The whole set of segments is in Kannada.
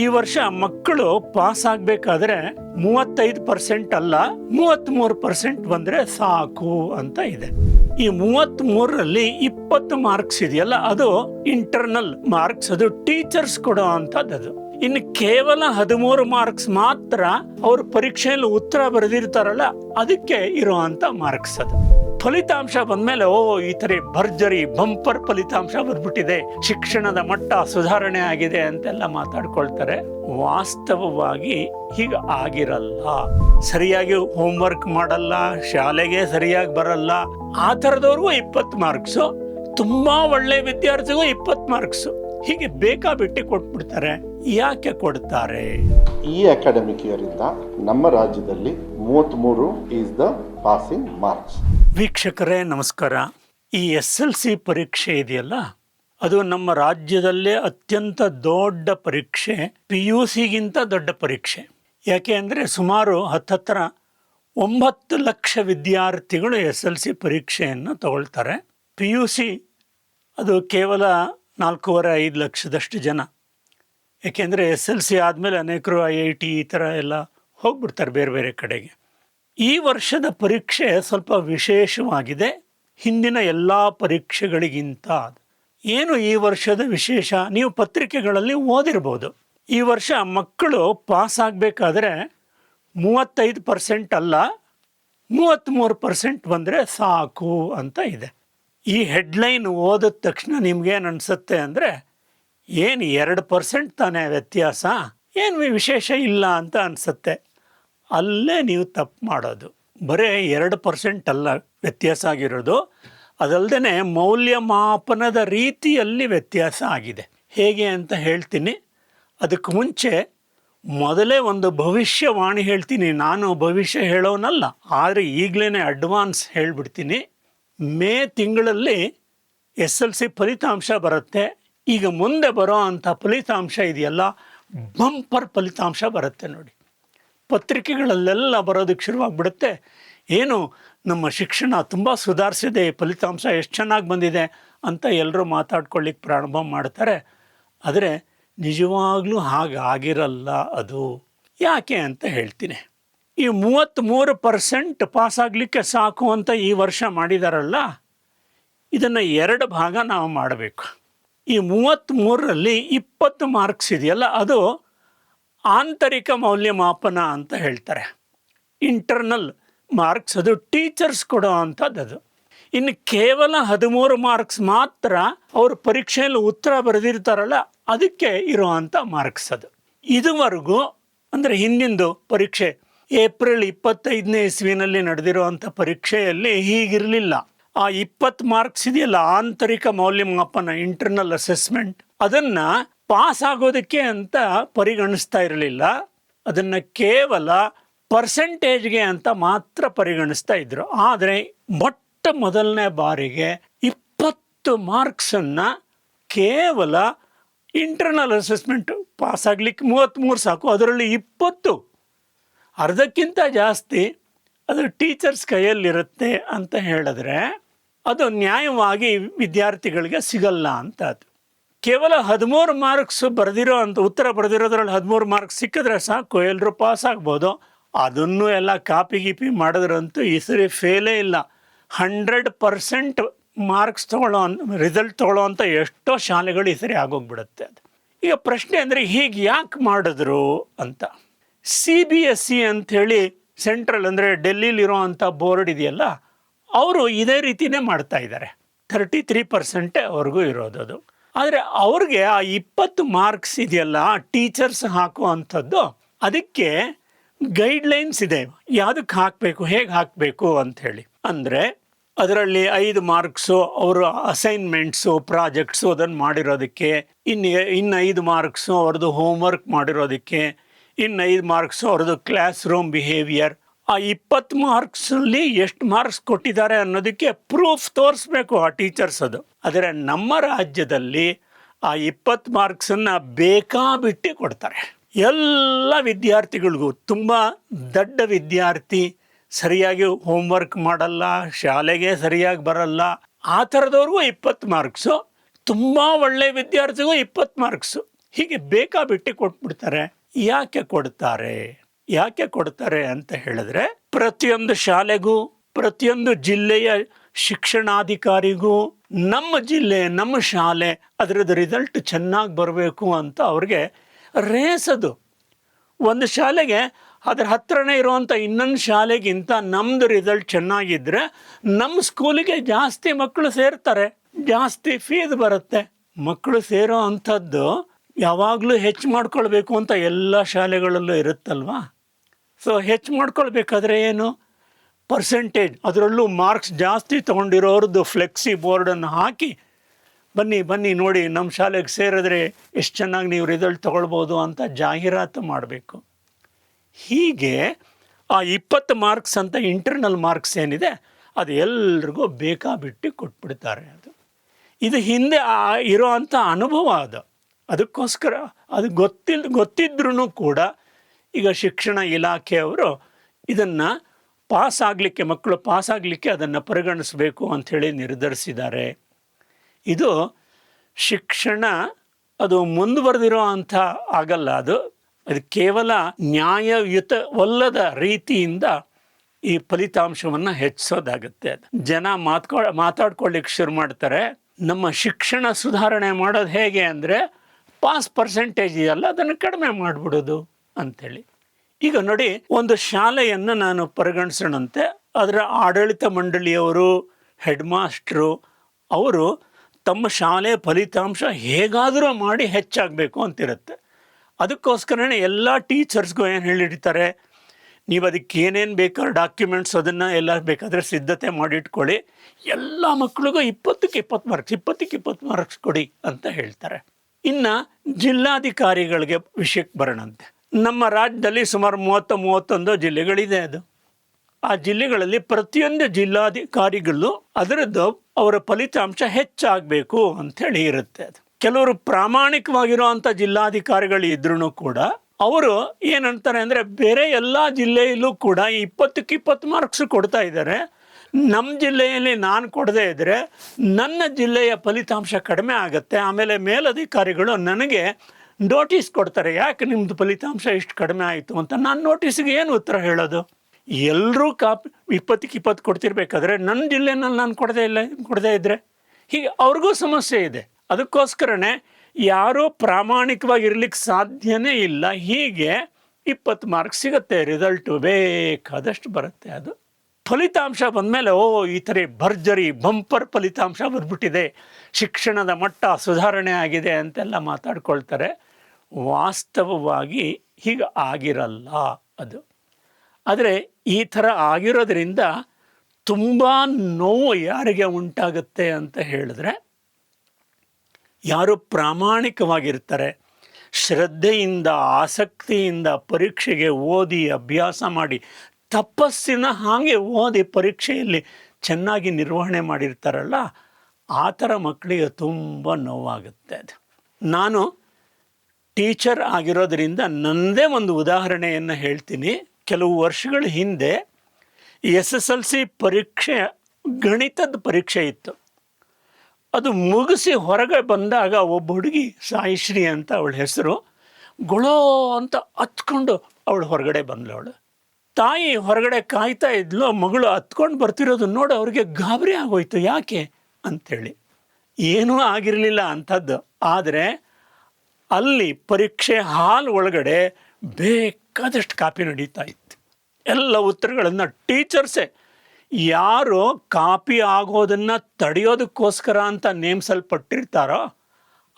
ಈ ವರ್ಷ ಮಕ್ಕಳು ಪಾಸ್ ಆಗ್ಬೇಕಾದ್ರೆ ಮೂವತ್ತೈದು ಪರ್ಸೆಂಟ್ ಅಲ್ಲ ಮೂವತ್ತ್ ಮೂರು ಪರ್ಸೆಂಟ್ ಬಂದ್ರೆ ಸಾಕು ಅಂತ ಇದೆ. ಈ ಮೂವತ್ತ್ ಮೂರರಲ್ಲಿ ಇಪ್ಪತ್ತು ಮಾರ್ಕ್ಸ್ ಇದೆಯಲ್ಲ, ಅದು ಇಂಟರ್ನಲ್ ಮಾರ್ಕ್ಸ್ ಅದು ಟೀಚರ್ಸ್ ಕೊಡೋ ಅಂತದ್ದು ಅದು ಇನ್ನು ಕೇವಲ ಹದಿಮೂರು ಮಾರ್ಕ್ಸ್ ಮಾತ್ರ ಅವರು ಪರೀಕ್ಷೆಯಲ್ಲಿ ಉತ್ತರ ಬರೆದಿರ್ತಾರಲ್ಲ, ಅದಕ್ಕೆ ಇರುವಂತ ಮಾರ್ಕ್ಸ್ ಅದು. ಫಲಿತಾಂಶ ಬಂದಮೇಲೆ, ಓ, ಈ ತರ ಭರ್ಜರಿ, ಬಂಪರ್ ಫಲಿತಾಂಶ ಬಂದ್ಬಿಟ್ಟಿದೆ. ಶಿಕ್ಷಣದ ಮಟ್ಟ ಸುಧಾರಣೆ ಆಗಿದೆ ಅಂತೆಲ್ಲ ಮಾತಾಡ್ಕೊಳ್ತಾರೆ. ವಾಸ್ತವವಾಗಿ ಹೀಗೆ ಆಗಿರಲ್ಲ. ಸರಿಯಾಗಿ ಹೋಮ್ವರ್ಕ್ ಮಾಡಲ್ಲ, ಶಾಲೆಗೆ ಸರಿಯಾಗಿ ಬರಲ್ಲ. ಆ ಥರದವ್ರಿಗೂ ಇಪ್ಪತ್ತು ಮಾರ್ಕ್ಸು ತುಂಬಾ ಒಳ್ಳೆ ವಿದ್ಯಾರ್ಥಿಗೂ ಇಪ್ಪತ್ತು ಮಾರ್ಕ್ಸು ಹೀಗೆ ಬೇಕಾಬಿಟ್ಟಿ ಕೊಟ್ಬಿಡ್ತಾರೆ. ಯಾಕೆ ಕೊಡ್ತಾರೆ? ಈ ಅಕಾಡೆಮಿಕ್ ಇಯರ್ ನಮ್ಮ ರಾಜ್ಯದಲ್ಲಿ ಮೂವತ್ತ್ಮೂರು ಈಸ್ ದ ಪಾಸಿಂಗ್ ಮಾರ್ಕ್ಸ್ ವೀಕ್ಷಕರೇ, ನಮಸ್ಕಾರ. ಈ ಎಸ್ ಎಲ್ ಸಿ ಪರೀಕ್ಷೆ ಇದೆಯಲ್ಲ? ಅದು ನಮ್ಮ ರಾಜ್ಯದಲ್ಲೇ ಅತ್ಯಂತ ದೊಡ್ಡ ಪರೀಕ್ಷೆ ಪಿ ಯು ಸಿಗಿಂತ ದೊಡ್ಡ ಪರೀಕ್ಷೆ. ಯಾಕೆ ಅಂದರೆ ಸುಮಾರು ಹತ್ತತ್ರ ಒಂಬತ್ತು ಲಕ್ಷ ವಿದ್ಯಾರ್ಥಿಗಳು ಎಸ್ ಎಲ್ ಸಿ ಪರೀಕ್ಷೆಯನ್ನು ತಗೊಳ್ತಾರೆ. ಪಿ ಯು ಸಿ ಅದು ಕೇವಲ ನಾಲ್ಕೂವರೆ ಐದು ಲಕ್ಷದಷ್ಟು ಜನ. ಏಕೆಂದರೆ ಎಸ್ ಎಲ್ ಸಿ ಆದಮೇಲೆ ಅನೇಕರು ಐ ಐ ಟಿ ಈ ಥರ ಎಲ್ಲ ಹೋಗ್ಬಿಡ್ತಾರೆ ಬೇರೆ ಬೇರೆ ಕಡೆಗೆ. ಈ ವರ್ಷದ ಪರೀಕ್ಷೆ ಸ್ವಲ್ಪ ವಿಶೇಷವಾಗಿದೆ. ಹಿಂದಿನ ಎಲ್ಲ ಪರೀಕ್ಷೆಗಳಿಗಿಂತ ಏನು ಈ ವರ್ಷದ ವಿಶೇಷ? ನೀವು ಪತ್ರಿಕೆಗಳಲ್ಲಿ ಓದಿರ್ಬೋದು. ಈ ವರ್ಷ ಮಕ್ಕಳು ಪಾಸ್ ಆಗಬೇಕಾದ್ರೆ ಮೂವತ್ತೈದು ಪರ್ಸೆಂಟ್ ಅಲ್ಲ ಮೂವತ್ತ್ಮೂರು ಪರ್ಸೆಂಟ್ ಬಂದರೆ ಸಾಕು ಅಂತ ಇದೆ. ಈ ಹೆಡ್ಲೈನ್ ಓದಿದ ತಕ್ಷಣ ನಿಮ್ಗೇನು ಅನಿಸುತ್ತೆ ಅಂದರೆ, ಏನು ಎರಡು ಪರ್ಸೆಂಟ್ ತಾನೇ ವ್ಯತ್ಯಾಸ? ಏನು ವಿಶೇಷ ಇಲ್ಲ ಅಂತ ಅನಿಸುತ್ತೆ. ಅಲ್ಲೇ ನೀವು ತಪ್ಪು ಮಾಡೋದು. ಬರೀ ಎರಡು ಪರ್ಸೆಂಟ್ ಅಲ್ಲ ವ್ಯತ್ಯಾಸ ಆಗಿರೋದು. ಅದಲ್ಲದೆ ಮೌಲ್ಯಮಾಪನದ ರೀತಿಯಲ್ಲಿ ವ್ಯತ್ಯಾಸ ಆಗಿದೆ. ಹೇಗೆ ಅಂತ ಹೇಳ್ತೀನಿ. ಅದಕ್ಕೆ ಮುಂಚೆ ಮೊದಲೇ ಒಂದು ಭವಿಷ್ಯವಾಣಿ ಹೇಳ್ತೀನಿ. ನಾನು ಭವಿಷ್ಯ ಹೇಳೋನಲ್ಲ. ಆದರೆ ಈಗಲೇ ಅಡ್ವಾನ್ಸ್ ಹೇಳಿಬಿಡ್ತೀನಿ. ಮೇ ತಿಂಗಳಲ್ಲಿ ಎಸ್ ಎಲ್ ಸಿ ಫಲಿತಾಂಶ ಬರುತ್ತೆ. ಈಗ ಮುಂದೆ ಬರೋ ಅಂಥ ಫಲಿತಾಂಶ ಇದೆಯಲ್ಲ? ಬಂಪರ್ ಫಲಿತಾಂಶ ಬರುತ್ತೆ ನೋಡಿ. ಪತ್ರಿಕೆಗಳಲ್ಲೆಲ್ಲ ಬರೋದಕ್ಕೆ ಶುರುವಾಗ್ಬಿಡುತ್ತೆ. ಏನು, ನಮ್ಮ ಶಿಕ್ಷಣ ತುಂಬ ಸುಧಾರಿಸಿದೆ, ಫಲಿತಾಂಶ ಎಷ್ಟು ಚೆನ್ನಾಗಿ ಬಂದಿದೆ ಅಂತ ಎಲ್ಲರೂ ಮಾತಾಡ್ಕೊಳ್ಳಿಕ್ಕೆ ಪ್ರಾರಂಭ ಮಾಡ್ತಾರೆ. ಆದರೆ, ನಿಜವಾಗ್ಲೂ ಹಾಗಾಗಿರಲ್ಲ ಅದು. ಯಾಕೆ ಅಂತ ಹೇಳ್ತೀನಿ. ಈ ಮೂವತ್ತ್ಮೂರು ಪರ್ಸೆಂಟ್ ಪಾಸ್ ಆಗಲಿಕ್ಕೆ ಸಾಕು ಅಂತ ಈ ವರ್ಷ ಮಾಡಿದಾರಲ್ಲ, ಇದನ್ನು ಎರಡು ಭಾಗ ನಾವು ಮಾಡಬೇಕು. ಈ ಮೂವತ್ತ್ಮೂರರಲ್ಲಿ ಇಪ್ಪತ್ತು ಮಾರ್ಕ್ಸ್ ಇದೆಯಲ್ಲ, ಅದು ಆಂತರಿಕ ಮೌಲ್ಯಮಾಪನ ಅಂತ ಹೇಳ್ತಾರೆ. ಇಂಟರ್ನಲ್ ಮಾರ್ಕ್ಸ್ ಅದು ಟೀಚರ್ಸ್ ಕೊಡೋ ಅಂಥದ್ದು ಅದು ಇನ್ನು ಕೇವಲ ಹದಿಮೂರು ಮಾರ್ಕ್ಸ್ ಮಾತ್ರ ಅವರು ಪರೀಕ್ಷೆಯಲ್ಲಿ ಉತ್ತರ ಬರೆದಿರ್ತಾರಲ್ಲ, ಅದಕ್ಕೆ ಇರುವಂಥ ಮಾರ್ಕ್ಸ್ ಅದು. ಇದುವರೆಗೂ ಅಂದರೆ ಹಿಂದಿಂದು ಪರೀಕ್ಷೆ, ಏಪ್ರಿಲ್ ಇಪ್ಪತ್ತೈದನೇ ಇಸ್ವಿನಲ್ಲಿ ನಡೆದಿರುವಂಥ ಪರೀಕ್ಷೆಯಲ್ಲಿ ಹೀಗಿರಲಿಲ್ಲ. ಆ ಇಪ್ಪತ್ತು ಮಾರ್ಕ್ಸ್ ಇದೆಯಲ್ಲ, ಆಂತರಿಕ ಮೌಲ್ಯಮಾಪನ ಇಂಟರ್ನಲ್ ಅಸೆಸ್ಮೆಂಟ್ ಅದನ್ನ ಪಾಸ್ ಆಗೋದಕ್ಕೆ ಅಂತ ಪರಿಗಣಿಸ್ತಾ ಇರಲಿಲ್ಲ. ಅದನ್ನು ಕೇವಲ ಪರ್ಸೆಂಟೇಜ್ಗೆ ಅಂತ ಮಾತ್ರ ಪರಿಗಣಿಸ್ತಾ ಇದ್ರು. ಆದರೆ ಮೊಟ್ಟ ಮೊದಲನೇ ಬಾರಿಗೆ ಇಪ್ಪತ್ತು ಮಾರ್ಕ್ಸನ್ನು ಕೇವಲ ಇಂಟರ್ನಲ್ ಅಸೆಸ್ಮೆಂಟ್ ಪಾಸ್ ಆಗಲಿಕ್ಕೆ ಮೂವತ್ತ್ಮೂರು ಸಾಕು, ಅದರಲ್ಲಿ ಇಪ್ಪತ್ತು ಅರ್ಧಕ್ಕಿಂತ ಜಾಸ್ತಿ ಅದು ಟೀಚರ್ಸ್ ಕೈಯಲ್ಲಿರುತ್ತೆ ಅಂತ ಹೇಳಿದ್ರೆ ಅದು ನ್ಯಾಯವಾಗಿ ವಿದ್ಯಾರ್ಥಿಗಳಿಗೆ ಸಿಗಲ್ಲ ಅಂತ ಅದು. ಕೇವಲ ಹದಿಮೂರು ಮಾರ್ಕ್ಸ್ ಬರೆದಿರೋ ಅಂತ ಉತ್ತರ ಬರೆದಿರೋದ್ರಲ್ಲಿ ಹದಿಮೂರು ಮಾರ್ಕ್ಸ್ ಸಿಕ್ಕಿದ್ರೆ ಸಾಕು ಎಲ್ಲರೂ ಪಾಸ್ ಆಗ್ಬೋದು. ಅದನ್ನು ಎಲ್ಲ ಕಾಪಿ ಗೀಪಿ ಮಾಡಿದ್ರಂತೂ ಈ ಸರಿ ಫೇಲೇ ಇಲ್ಲ. ಹಂಡ್ರೆಡ್ ಪರ್ಸೆಂಟ್ ಮಾರ್ಕ್ಸ್ ತೊಗೊಳ್ಳೋ ರಿಸಲ್ಟ್ ತೊಗೊಳ್ಳೋ ಅಂತ ಎಷ್ಟೋ ಶಾಲೆಗಳು ಈ ಸರಿ ಆಗೋಗ್ಬಿಡುತ್ತೆ ಅದು. ಈಗ ಪ್ರಶ್ನೆ ಅಂದರೆ ಹೀಗೆ ಯಾಕೆ ಮಾಡಿದ್ರು ಅಂತ. ಸಿ ಬಿ ಎಸ್ ಸಿ ಅಂಥೇಳಿ ಸೆಂಟ್ರಲ್ ಅಂದರೆ ಡೆಲ್ಲಿಲಿರುವಂಥ ಬೋರ್ಡ್ ಇದೆಯಲ್ಲ, ಅವರು ಇದೇ ರೀತಿನೇ ಮಾಡ್ತಾ ಇದ್ದಾರೆ. ಥರ್ಟಿ ತ್ರೀ ಪರ್ಸೆಂಟೇ ಅವ್ರಿಗೂ ಇರೋದು ಅದು ಆದರೆ ಅವ್ರಿಗೆ ಆ ಇಪ್ಪತ್ತು ಮಾರ್ಕ್ಸ್ ಇದೆಯಲ್ಲ ಟೀಚರ್ಸ್ ಹಾಕುವಂಥದ್ದು, ಅದಕ್ಕೆ ಗೈಡ್ಲೈನ್ಸ್ ಇದೆ. ಯಾವುದಕ್ಕೆ ಹಾಕಬೇಕು, ಹೇಗೆ ಹಾಕಬೇಕು ಅಂಥೇಳಿ. ಅಂದರೆ ಅದರಲ್ಲಿ ಐದು ಮಾರ್ಕ್ಸು ಅವರು ಅಸೈನ್ಮೆಂಟ್ಸು ಪ್ರಾಜೆಕ್ಟ್ಸು ಅದನ್ನು ಮಾಡಿರೋದಕ್ಕೆ ಇನ್ನು ಇನ್ನು ಐದು ಮಾರ್ಕ್ಸು ಅವ್ರದ್ದು ಹೋಮ್ವರ್ಕ್ ಮಾಡಿರೋದಕ್ಕೆ ಇನ್ನು ಐದು ಮಾರ್ಕ್ಸು ಅವ್ರದ್ದು ಕ್ಲಾಸ್ ರೂಮ್ ಬಿಹೇವಿಯರ್ ಆ ಇಪ್ಪತ್ತು ಮಾರ್ಕ್ಸಲ್ಲಿ ಎಷ್ಟು ಮಾರ್ಕ್ಸ್ ಕೊಟ್ಟಿದ್ದಾರೆ ಅನ್ನೋದಕ್ಕೆ ಪ್ರೂಫ್ ತೋರಿಸ್ಬೇಕು ಆ ಟೀಚರ್ಸ್ ಅದು. ಆದರೆ ನಮ್ಮ ರಾಜ್ಯದಲ್ಲಿ ಆ ಇಪ್ಪತ್ತು ಮಾರ್ಕ್ಸನ್ನು ಬೇಕಾಬಿಟ್ಟಿ ಕೊಡ್ತಾರೆ. ಎಲ್ಲ ವಿದ್ಯಾರ್ಥಿಗಳಿಗೂ, ತುಂಬ ದಡ್ಡ ವಿದ್ಯಾರ್ಥಿ ಸರಿಯಾಗಿ ಹೋಮ್ವರ್ಕ್ ಮಾಡಲ್ಲ, ಶಾಲೆಗೆ ಸರಿಯಾಗಿ ಬರಲ್ಲ, ಆ ಥರದವ್ರಿಗೂ ಇಪ್ಪತ್ತು ಮಾರ್ಕ್ಸು, ತುಂಬ ಒಳ್ಳೆ ವಿದ್ಯಾರ್ಥಿಗೂ ಇಪ್ಪತ್ತು ಮಾರ್ಕ್ಸು. ಹೀಗೆ ಬೇಕಾಬಿಟ್ಟಿ ಕೊಟ್ಬಿಡ್ತಾರೆ. ಯಾಕೆ ಕೊಡ್ತಾರೆ? ಯಾಕೆ ಕೊಡ್ತಾರೆ ಅಂತ ಹೇಳಿದ್ರೆ, ಪ್ರತಿಯೊಂದು ಶಾಲೆಗೂ, ಪ್ರತಿಯೊಂದು ಜಿಲ್ಲೆಯ ಶಿಕ್ಷಣಾಧಿಕಾರಿಗೂ, ನಮ್ಮ ಜಿಲ್ಲೆ, ನಮ್ಮ ಶಾಲೆ, ಅದರದ್ದು ರಿಸಲ್ಟ್ ಚೆನ್ನಾಗಿ ಬರಬೇಕು ಅಂತ ಅವ್ರಿಗೆ ರೇಸದು. ಒಂದು ಶಾಲೆಗೆ ಅದ್ರ ಹತ್ರನೇ ಇರುವಂಥ ಇನ್ನೊಂದು ಶಾಲೆಗಿಂತ ನಮ್ಮದು ರಿಸಲ್ಟ್ ಚೆನ್ನಾಗಿದ್ದರೆ ನಮ್ಮ ಸ್ಕೂಲಿಗೆ ಜಾಸ್ತಿ ಮಕ್ಕಳು ಸೇರ್ತಾರೆ. ಜಾಸ್ತಿ ಫೀಸ್ ಬರುತ್ತೆ. ಮಕ್ಕಳು ಸೇರೋ ಅಂಥದ್ದು ಯಾವಾಗಲೂ ಹೆಚ್ಚು ಮಾಡ್ಕೊಳ್ಬೇಕು ಅಂತ ಎಲ್ಲ ಶಾಲೆಗಳಲ್ಲೂ ಇರುತ್ತಲ್ವಾ? ಸೊ ಹೆಚ್ಚು ಮಾಡ್ಕೊಳ್ಬೇಕಾದ್ರೆ ಏನು? ಪರ್ಸೆಂಟೇಜ್ ಅದರಲ್ಲೂ ಮಾರ್ಕ್ಸ್ ಜಾಸ್ತಿ ತೊಗೊಂಡಿರೋರ್ದು ಫ್ಲೆಕ್ಸಿ ಬೋರ್ಡನ್ನು ಹಾಕಿ, ಬನ್ನಿ ಬನ್ನಿ ನೋಡಿ ನಮ್ಮ ಶಾಲೆಗೆ ಸೇರಿದ್ರೆ ಎಷ್ಟು ಚೆನ್ನಾಗಿ ನೀವು ರಿಸಲ್ಟ್ ತೊಗೊಳ್ಬೋದು ಅಂತ ಜಾಹೀರಾತು ಮಾಡಬೇಕು. ಹೀಗೆ ಆ ಇಪ್ಪತ್ತು ಮಾರ್ಕ್ಸ್ ಅಂತ ಇಂಟರ್ನಲ್ ಮಾರ್ಕ್ಸ್ ಏನಿದೆ, ಅದು ಎಲ್ರಿಗೂ ಬೇಕಾಬಿಟ್ಟು ಕೊಟ್ಬಿಡ್ತಾರೆ ಅದು. ಇದು ಹಿಂದೆ ಇರೋ ಅಂಥ ಅನುಭವ ಅದು. ಅದಕ್ಕೋಸ್ಕರ ಅದು ಗೊತ್ತಿಲ್ ಗೊತ್ತಿದ್ರೂ ಕೂಡ ಈಗ ಶಿಕ್ಷಣ ಇಲಾಖೆಯವರು ಇದನ್ನು ಪಾಸ್ ಆಗಲಿಕ್ಕೆ ಮಕ್ಕಳು ಪಾಸ್ ಆಗಲಿಕ್ಕೆ ಅದನ್ನು ಪರಿಗಣಿಸಬೇಕು ಅಂಥೇಳಿ ನಿರ್ಧರಿಸಿದ್ದಾರೆ. ಇದು ಶಿಕ್ಷಣ ಅದು ಮುಂದುವರೆದಿರೋ ಅಂಥ ಆಗಲ್ಲ ಅದು. ಅದು ಕೇವಲ ನ್ಯಾಯಯುತವಲ್ಲದ ರೀತಿಯಿಂದ ಈ ಫಲಿತಾಂಶವನ್ನು ಹೆಚ್ಚಿಸೋದಾಗುತ್ತೆ ಅದು. ಜನ ಮಾತ್ಕೊ ಮಾತಾಡ್ಕೊಳ್ಳಿಕ್ಕೆ ಶುರು ಮಾಡ್ತಾರೆ. ನಮ್ಮ ಶಿಕ್ಷಣ ಸುಧಾರಣೆ ಮಾಡೋದು ಹೇಗೆ ಅಂದರೆ ಪಾಸ್ ಪರ್ಸೆಂಟೇಜ್ ಇದೆಯಲ್ಲ, ಅದನ್ನು ಕಡಿಮೆ ಮಾಡಿಬಿಡೋದು ಅಂಥೇಳಿ ಈಗ ನೋಡಿ, ಒಂದು ಶಾಲೆಯನ್ನು ನಾನು ಪರಿಗಣಿಸೋಣಂತೆ, ಅದರ ಆಡಳಿತ ಮಂಡಳಿಯವರು ಹೆಡ್ ಮಾಸ್ಟ್ರು ಅವರು ತಮ್ಮ ಶಾಲೆ ಫಲಿತಾಂಶ ಹೇಗಾದರೂ ಮಾಡಿ ಹೆಚ್ಚಾಗಬೇಕು ಅಂತಿರುತ್ತೆ. ಅದಕ್ಕೋಸ್ಕರನೇ ಎಲ್ಲ ಟೀಚರ್ಸ್ಗೂ ಏನು ಹೇಳಿರ್ತಾರೆ, ನೀವು ಅದಕ್ಕೆ ಏನೇನು ಬೇಕಾದ್ರೆ ಡಾಕ್ಯುಮೆಂಟ್ಸ್ ಅದನ್ನು ಎಲ್ಲ ಬೇಕಾದರೆ ಸಿದ್ಧತೆ ಮಾಡಿಟ್ಕೊಳ್ಳಿ. ಎಲ್ಲ ಮಕ್ಕಳಿಗೂ ಇಪ್ಪತ್ತಕ್ಕೆ ಇಪ್ಪತ್ತು ಮಾರ್ಕ್ಸ್, ಇಪ್ಪತ್ತಕ್ಕೆ ಇಪ್ಪತ್ತು ಮಾರ್ಕ್ಸ್ ಕೊಡಿ ಅಂತ ಹೇಳ್ತಾರೆ. ಇನ್ನು ಜಿಲ್ಲಾಧಿಕಾರಿಗಳಿಗೆ ವಿಷಯಕ್ಕೆ ಬರೋಣಂತೆ. ನಮ್ಮ ರಾಜ್ಯದಲ್ಲಿ ಸುಮಾರು ಮೂವತ್ತ, ಮೂವತ್ತೊಂದು ಜಿಲ್ಲೆಗಳಿದೆ ಅದು. ಆ ಜಿಲ್ಲೆಗಳಲ್ಲಿ ಪ್ರತಿಯೊಂದು ಜಿಲ್ಲಾಧಿಕಾರಿಗಳು ಅದರದ್ದು ಅವರ ಫಲಿತಾಂಶ ಹೆಚ್ಚಾಗಬೇಕು ಅಂಥೇಳಿ ಇರುತ್ತೆ ಅದು. ಕೆಲವರು ಪ್ರಾಮಾಣಿಕವಾಗಿರುವಂಥ ಜಿಲ್ಲಾಧಿಕಾರಿಗಳು ಇದ್ರೂ ಕೂಡ ಅವರು ಏನಂತಾರೆ ಅಂದರೆ ಬೇರೆ ಎಲ್ಲ ಜಿಲ್ಲೆಯಲ್ಲೂ ಕೂಡ ಇಪ್ಪತ್ತಕ್ಕೆ ಇಪ್ಪತ್ತು ಮಾರ್ಕ್ಸ್ ಕೊಡ್ತಾ ಇದ್ದಾರೆ. ನಮ್ಮ ಜಿಲ್ಲೆಯಲ್ಲಿ ನಾನು ಕೊಡದೇ ಇದ್ದರೆ ನನ್ನ ಜಿಲ್ಲೆಯ ಫಲಿತಾಂಶ ಕಡಿಮೆ ಆಗುತ್ತೆ, ಆಮೇಲೆ ಮೇಲಧಿಕಾರಿಗಳು ನನಗೆ ನೋಟಿಸ್ ಕೊಡ್ತಾರೆ, ಯಾಕೆ ನಿಮ್ಮದು ಫಲಿತಾಂಶ ಇಷ್ಟು ಕಡಿಮೆ ಆಯಿತು ಅಂತ. ನಾನು ನೋಟಿಸ್ಗೆ ಏನು ಉತ್ತರ ಹೇಳೋದು? ಎಲ್ಲರೂ ಕಾಪಿ ಇಪ್ಪತ್ತಕ್ಕೆ ಇಪ್ಪತ್ತು ಕೊಡ್ತಿರ್ಬೇಕಾದ್ರೆ ನನ್ನ ಜಿಲ್ಲೆನಲ್ಲಿ ನಾನು ಕೊಡದೇ ಇಲ್ಲ, ಕೊಡದೇ ಇದ್ದರೆ ಹೀಗೆ ಅವ್ರಿಗೂ ಸಮಸ್ಯೆ ಇದೆ. ಅದಕ್ಕೋಸ್ಕರನೇ ಯಾರೂ ಪ್ರಾಮಾಣಿಕವಾಗಿರ್ಲಿಕ್ಕೆ ಸಾಧ್ಯನೇ ಇಲ್ಲ. ಹೀಗೆ ಇಪ್ಪತ್ತು ಮಾರ್ಕ್ಸ್ ಸಿಗುತ್ತೆ ರಿಸಲ್ಟು ಬೇಕಾದಷ್ಟು ಬರುತ್ತೆ ಅದು. ಫಲಿತಾಂಶ ಬಂದಮೇಲೆ, ಓ, ಈ ಥರ ಭರ್ಜರಿ, ಬಂಪರ್ ಫಲಿತಾಂಶ ಬಂದ್ಬಿಟ್ಟಿದೆ. ಶಿಕ್ಷಣದ ಮಟ್ಟ ಸುಧಾರಣೆ ಆಗಿದೆ ಅಂತೆಲ್ಲ ಮಾತಾಡ್ಕೊಳ್ತಾರೆ. ವಾಸ್ತವವಾಗಿ ಹೀಗೆ ಆಗಿರಲ್ಲ ಅದು. ಆದರೆ ಈ ಥರ ಆಗಿರೋದ್ರಿಂದ ತುಂಬ ನೋವು ಯಾರಿಗೆ ಉಂಟಾಗುತ್ತೆ ಅಂತ ಹೇಳಿದ್ರೆ, ಯಾರು ಪ್ರಾಮಾಣಿಕವಾಗಿರ್ತಾರೆ, ಶ್ರದ್ಧೆಯಿಂದ, ಆಸಕ್ತಿಯಿಂದ ಪರೀಕ್ಷೆಗೆ ಓದಿ, ಅಭ್ಯಾಸ ಮಾಡಿ ತಪಸ್ಸಿನ ಹಾಗೆ ಓದಿ ಪರೀಕ್ಷೆಯಲ್ಲಿ ಚೆನ್ನಾಗಿ ನಿರ್ವಹಣೆ ಮಾಡಿರ್ತಾರಲ್ಲ, ಆ ಥರ ಮಕ್ಕಳಿಗೆ ತುಂಬ ನೋವಾಗುತ್ತೆ ಅದು. ನಾನು ಟೀಚರ್ ಆಗಿರೋದರಿಂದ ನನ್ನದೇ ಒಂದು ಉದಾಹರಣೆಯನ್ನು ಹೇಳ್ತೀನಿ. ಕೆಲವು ವರ್ಷಗಳ ಹಿಂದೆ ಎಸ್ ಎಸ್ ಎಲ್ ಸಿ ಪರೀಕ್ಷೆ, ಗಣಿತದ ಪರೀಕ್ಷೆ ಇತ್ತು. ಅದು ಮುಗಿಸಿ ಹೊರಗೆ ಬಂದಾಗ ಒಬ್ಬ ಹುಡುಗಿ ಸಾಯಿಶ್ರೀ ಅಂತ ಅವಳ ಹೆಸರು, ಗೊಳೋ ಅಂತ ಹತ್ಕೊಂಡು ಅವಳು ಹೊರಗಡೆ ಬಂದಳು ತಾಯಿ ಹೊರಗಡೆ ಕಾಯ್ತಾ ಇದ್ಲು, ಮಗಳು ಹತ್ಕೊಂಡು ಬರ್ತಿರೋದು ನೋಡಿ, ಅವ್ರಿಗೆ ಗಾಬರಿ ಆಗೋಯ್ತು. ಯಾಕೆ ಅಂಥೇಳಿ ಏನೂ ಆಗಿರಲಿಲ್ಲ ಅಂಥದ್ದು ಆದರೆ ಅಲ್ಲಿ ಪರೀಕ್ಷೆ ಹಾಲ್ ಒಳಗಡೆ ಬೇಕಾದಷ್ಟು ಕಾಪಿ ನಡೀತಾ ಇತ್ತು. ಎಲ್ಲ ಉತ್ತರಗಳನ್ನು ಟೀಚರ್ಸೇ, ಯಾರು ಕಾಪಿ ಆಗೋದನ್ನು ತಡೆಯೋದಕ್ಕೋಸ್ಕರ ಅಂತ ನೇಮಿಸಲ್ಪಟ್ಟಿರ್ತಾರೋ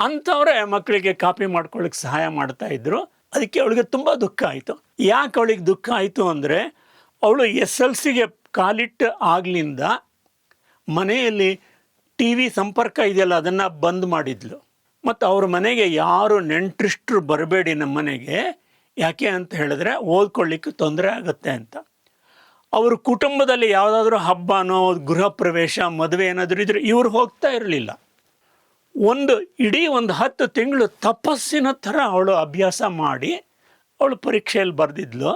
ಅಂಥವರೇ ಮಕ್ಕಳಿಗೆ ಕಾಪಿ ಮಾಡ್ಕೊಳ್ಳಿಕ್ಕೆ ಸಹಾಯ ಮಾಡ್ತಾ ಇದ್ರು. ಅದಕ್ಕೆ ಅವಳಿಗೆ ತುಂಬ ದುಃಖ ಆಯಿತು. ಯಾಕೆ ಅವಳಿಗೆ ದುಃಖ ಆಯಿತು ಅಂದರೆ, ಅವಳು ಎಸ್ ಎಲ್ ಸಿಗೆ ಕಾಲಿಟ್ಟು ಆಗ್ಲಿಂದ ಮನೆಯಲ್ಲಿ ಟಿ ವಿ ಸಂಪರ್ಕ ಇದೆಯಲ್ಲ, ಅದನ್ನು ಬಂದ್ ಮಾಡಿದ್ಲು. ಮತ್ತು ಅವ್ರ ಮನೆಗೆ ಯಾರು ನೆಂಟ್ರಿಷ್ಟರು ಬರಬೇಡಿ ನಮ್ಮ ಮನೆಗೆ, ಯಾಕೆ ಅಂತ ಹೇಳಿದ್ರೆ ಓದ್ಕೊಳ್ಳಿಕ್ಕೆ ತೊಂದರೆ ಆಗುತ್ತೆ ಅಂತ. ಅವ್ರ ಕುಟುಂಬದಲ್ಲಿ ಯಾವುದಾದ್ರೂ ಹಬ್ಬನೋ, ಗೃಹ ಪ್ರವೇಶ, ಮದುವೆ ಏನಾದರೂ ಇದ್ರೆ ಇವ್ರು ಹೋಗ್ತಾ ಇರಲಿಲ್ಲ. ಒಂದು ಇಡೀ ಒಂದು ಹತ್ತು ತಿಂಗಳು ತಪಸ್ಸಿನ ಥರ ಅವಳು ಅಭ್ಯಾಸ ಮಾಡಿ ಅವಳು ಪರೀಕ್ಷೆಯಲ್ಲಿ ಬರೆದಿದ್ಲು.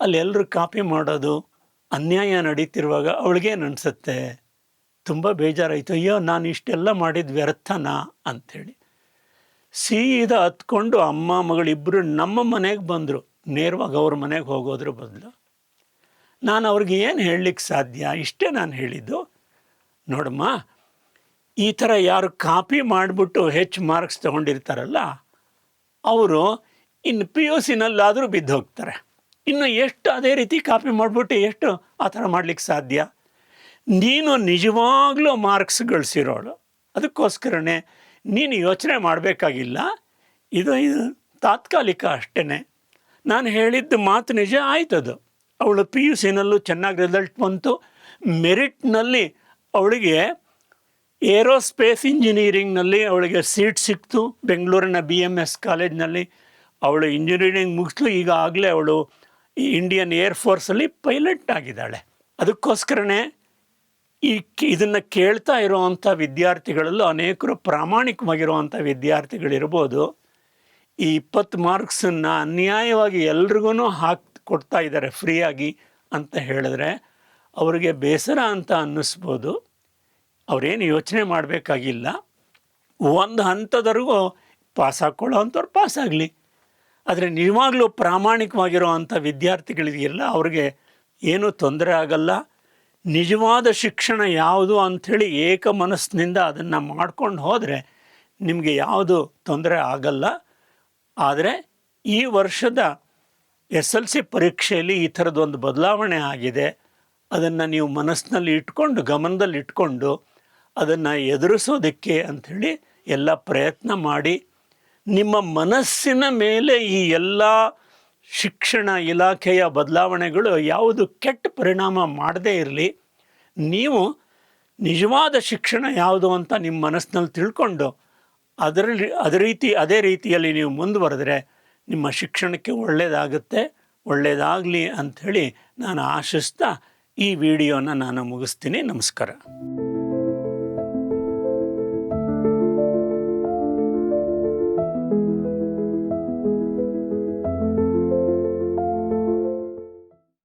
ಅಲ್ಲಿ ಎಲ್ಲರೂ ಕಾಪಿ ಮಾಡೋದು, ಅನ್ಯಾಯ ನಡೀತಿರುವಾಗ ಅವಳಿಗೇನು ಅನಿಸುತ್ತೆ? ತುಂಬ ಬೇಜಾರಾಯಿತು. ಅಯ್ಯೋ, ನಾನು ಇಷ್ಟೆಲ್ಲ ಮಾಡಿದ ವ್ಯರ್ಥನಾ? ಅಂಥೇಳಿ. ಸೀದಾ ಹತ್ಕೊಂಡು ಅಮ್ಮ ಮಗಳಿಬ್ಬರು ನಮ್ಮ ಮನೆಗೆ ಬಂದರು. ನೇರವಾಗಿ ಅವ್ರ ಮನೆಗೆ ಹೋಗೋದ್ರ ಬದಲು. ನಾನು ಅವ್ರಿಗೆ ಏನು ಹೇಳಲಿಕ್ಕೆ ಸಾಧ್ಯ? ಇಷ್ಟೇ ನಾನು ಹೇಳಿದ್ದು. ನೋಡಮ್ಮ ಈ ಥರ ಯಾರು ಕಾಪಿ ಮಾಡಿಬಿಟ್ಟು ಹೆಚ್ಚು ಮಾರ್ಕ್ಸ್ ತೊಗೊಂಡಿರ್ತಾರಲ್ಲ, ಅವರು ಇನ್ನು ಪಿ ಯು ಸಿನಲ್ಲಾದರೂ ಬಿದ್ದು ಹೋಗ್ತಾರೆ. ಇನ್ನು ಎಷ್ಟು ಅದೇ ರೀತಿ ಕಾಪಿ ಮಾಡಿಬಿಟ್ಟು ಎಷ್ಟು ಆ ಥರ ಮಾಡ್ಲಿಕ್ಕೆ ಸಾಧ್ಯ? ನೀನು ನಿಜವಾಗ್ಲೂ ಮಾರ್ಕ್ಸ್ ಗಳಿಸಿರೋಳು. ಅದಕ್ಕೋಸ್ಕರನೇ ನೀನು ಯೋಚನೆ ಮಾಡಬೇಕಾಗಿಲ್ಲ. ಇದು ಇದು ತಾತ್ಕಾಲಿಕ ಅಷ್ಟೇ ನಾನು ಹೇಳಿದ್ದು ಮಾತು ನಿಜ ಆಯ್ತದು ಅವಳು ಪಿ ಯು ಸಿನಲ್ಲೂ ಚೆನ್ನಾಗಿ ರಿಸಲ್ಟ್ ಬಂತು. ಮೆರಿಟ್ನಲ್ಲಿ ಅವಳಿಗೆ ಏರೋಸ್ಪೇಸ್ ಇಂಜಿನಿಯರಿಂಗ್ನಲ್ಲಿ ಅವಳಿಗೆ ಸೀಟ್ ಸಿಕ್ತು. ಬೆಂಗಳೂರಿನ ಬಿ ಎಂ ಎಸ್ ಕಾಲೇಜ್ನಲ್ಲಿ ಅವಳು ಇಂಜಿನಿಯರಿಂಗ್ ಮುಗಿಸ್ಲು. ಈಗ ಆಗಲೇ ಅವಳು ಈ ಇಂಡಿಯನ್ ಏರ್ ಫೋರ್ಸಲ್ಲಿ ಪೈಲಟ್ ಆಗಿದ್ದಾಳೆ. ಅದಕ್ಕೋಸ್ಕರನೇ ಈ ಇದನ್ನು ಕೇಳ್ತಾ ಇರುವಂಥ ವಿದ್ಯಾರ್ಥಿಗಳಲ್ಲೂ ಅನೇಕರು ಪ್ರಾಮಾಣಿಕವಾಗಿರುವಂಥ ವಿದ್ಯಾರ್ಥಿಗಳಿರ್ಬೋದು. ಈ ಇಪ್ಪತ್ತು ಮಾರ್ಕ್ಸನ್ನು ಅನ್ಯಾಯವಾಗಿ ಎಲ್ರಿಗೂ ಹಾಕಿ, ಕೊಡ್ತಾ ಇದ್ದಾರೆ ಫ್ರೀಯಾಗಿ ಅಂತ ಹೇಳಿದ್ರೆ ಅವರಿಗೆ ಬೇಸರ ಅಂತ ಅನ್ನಿಸ್ಬೋದು. ಅವರೇನು ಯೋಚನೆ ಮಾಡಬೇಕಾಗಿಲ್ಲ. ಒಂದು ಹಂತದವರೆಗೂ ಪಾಸ್ ಹಾಕ್ಕೊಳ್ಳೋ ಪಾಸ್ ಆಗಲಿ. ಆದರೆ ನಿಜವಾಗ್ಲೂ ಪ್ರಾಮಾಣಿಕವಾಗಿರುವಂಥ ವಿದ್ಯಾರ್ಥಿಗಳಿಗೆಲ್ಲ ಅವ್ರಿಗೆ ಏನೂ ತೊಂದರೆ ಆಗಲ್ಲ. ನಿಜವಾದ ಶಿಕ್ಷಣ ಯಾವುದು ಅಂಥೇಳಿ ಏಕ ಮನಸ್ಸಿನಿಂದ ಅದನ್ನು ಮಾಡ್ಕೊಂಡು ಹೋದರೆ ನಿಮಗೆ ಯಾವುದು ತೊಂದರೆ ಆಗಲ್ಲ. ಆದರೆ ಈ ವರ್ಷದ ಎಸ್ ಎಲ್ ಸಿ ಪರೀಕ್ಷೆಯಲ್ಲಿ ಈ ಥರದೊಂದು ಬದಲಾವಣೆ ಆಗಿದೆ. ಅದನ್ನು ನೀವು ಮನಸ್ಸಿನಲ್ಲಿ ಇಟ್ಕೊಂಡು ಗಮನದಲ್ಲಿ ಇಟ್ಕೊಂಡು ಅದನ್ನು ಎದುರಿಸೋದಕ್ಕೆ ಅಂಥೇಳಿ ಎಲ್ಲ ಪ್ರಯತ್ನ ಮಾಡಿ ನಿಮ್ಮ ಮನಸ್ಸಿನ ಮೇಲೆ ಈ ಎಲ್ಲ ಶಿಕ್ಷಣ ಇಲಾಖೆಯ ಬದಲಾವಣೆಗಳು ಯಾವುದು ಕೆಟ್ಟ ಪರಿಣಾಮ ಮಾಡದೇ ಇರಲಿ, ನೀವು ನಿಜವಾದ ಶಿಕ್ಷಣ ಯಾವುದು ಅಂತ ನಿಮ್ಮ ಮನಸ್ಸಿನಲ್ಲಿ ತಿಳ್ಕೊಂಡು ಅದರಲ್ಲಿ, ಅದೇ ರೀತಿ, ಅದೇ ರೀತಿಯಲ್ಲಿ ನೀವು ಮುಂದುವರೆದ್ರೆ ನಿಮ್ಮ ಶಿಕ್ಷಣಕ್ಕೆ ಒಳ್ಳೆಯದಾಗುತ್ತೆ ಒಳ್ಳೆಯದಾಗಲಿ ಅಂಥೇಳಿ ನಾನು ಆಶಿಸ್ತಾ ಈ ವಿಡಿಯೋನ ನಾನು ಮುಗಿಸ್ತೀನಿ. ನಮಸ್ಕಾರ.